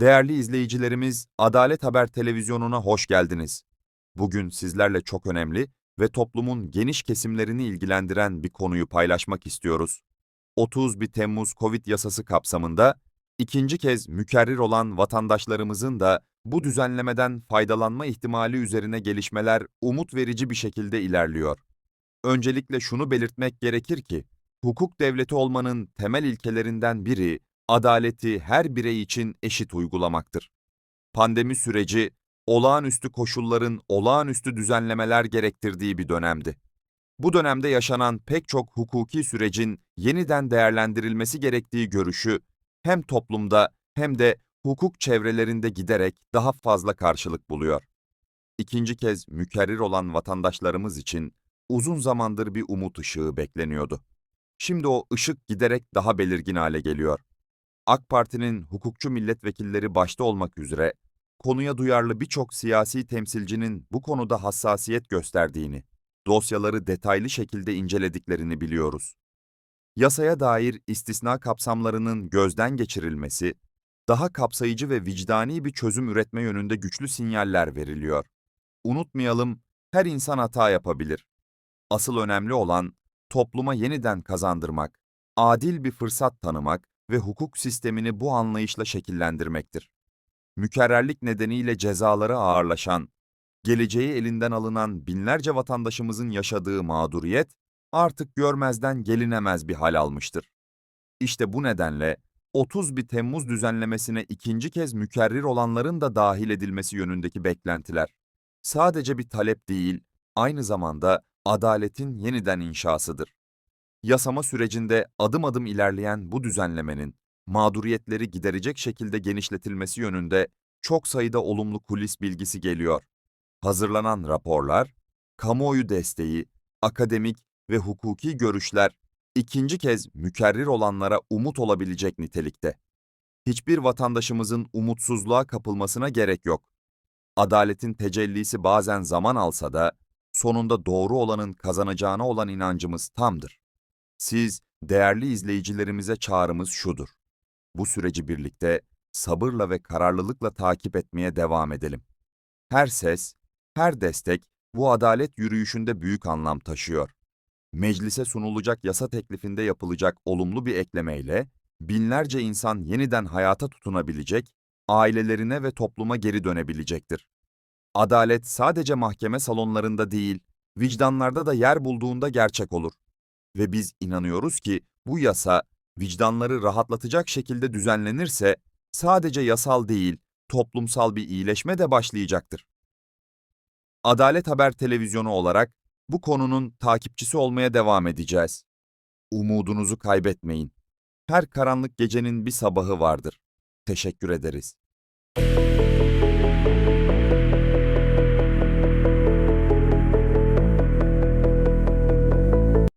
Değerli izleyicilerimiz, Adalet Haber Televizyonu'na hoş geldiniz. Bugün sizlerle çok önemli ve toplumun geniş kesimlerini ilgilendiren bir konuyu paylaşmak istiyoruz. 31 Temmuz Covid yasası kapsamında ikinci kez mükerrir olan vatandaşlarımızın da bu düzenlemeden faydalanma ihtimali üzerine gelişmeler umut verici bir şekilde ilerliyor. Öncelikle şunu belirtmek gerekir ki, hukuk devleti olmanın temel ilkelerinden biri, adaleti her birey için eşit uygulamaktır. Pandemi süreci, olağanüstü koşulların olağanüstü düzenlemeler gerektirdiği bir dönemdi. Bu dönemde yaşanan pek çok hukuki sürecin yeniden değerlendirilmesi gerektiği görüşü hem toplumda hem de hukuk çevrelerinde giderek daha fazla karşılık buluyor. İkinci kez mükerrir olan vatandaşlarımız için uzun zamandır bir umut ışığı bekleniyordu. Şimdi o ışık giderek daha belirgin hale geliyor. AK Parti'nin hukukçu milletvekilleri başta olmak üzere konuya duyarlı birçok siyasi temsilcinin bu konuda hassasiyet gösterdiğini, dosyaları detaylı şekilde incelediklerini biliyoruz. Yasaya dair istisna kapsamlarının gözden geçirilmesi, daha kapsayıcı ve vicdani bir çözüm üretme yönünde güçlü sinyaller veriliyor. Unutmayalım, her insan hata yapabilir. Asıl önemli olan topluma yeniden kazandırmak, adil bir fırsat tanımak ve hukuk sistemini bu anlayışla şekillendirmektir. Mükerrerlik nedeniyle cezaları ağırlaşan, geleceği elinden alınan binlerce vatandaşımızın yaşadığı mağduriyet artık görmezden gelinemez bir hal almıştır. İşte bu nedenle 31 Temmuz düzenlemesine ikinci kez mükerrir olanların da dahil edilmesi yönündeki beklentiler sadece bir talep değil, aynı zamanda adaletin yeniden inşasıdır. Yasama sürecinde adım adım ilerleyen bu düzenlemenin mağduriyetleri giderecek şekilde genişletilmesi yönünde çok sayıda olumlu kulis bilgisi geliyor. Hazırlanan raporlar, kamuoyu desteği, akademik ve hukuki görüşler ikinci kez mükerrir olanlara umut olabilecek nitelikte. Hiçbir vatandaşımızın umutsuzluğa kapılmasına gerek yok. Adaletin tecellisi bazen zaman alsa da sonunda doğru olanın kazanacağına olan inancımız tamdır. Siz, değerli izleyicilerimize çağrımız şudur. Bu süreci birlikte sabırla ve kararlılıkla takip etmeye devam edelim. Her ses, her destek bu adalet yürüyüşünde büyük anlam taşıyor. Meclise sunulacak yasa teklifinde yapılacak olumlu bir eklemeyle binlerce insan yeniden hayata tutunabilecek, ailelerine ve topluma geri dönebilecektir. Adalet sadece mahkeme salonlarında değil, vicdanlarda da yer bulduğunda gerçek olur. Ve biz inanıyoruz ki bu yasa vicdanları rahatlatacak şekilde düzenlenirse sadece yasal değil, toplumsal bir iyileşme de başlayacaktır. Adalet Haber Televizyonu olarak bu konunun takipçisi olmaya devam edeceğiz. Umudunuzu kaybetmeyin. Her karanlık gecenin bir sabahı vardır. Teşekkür ederiz.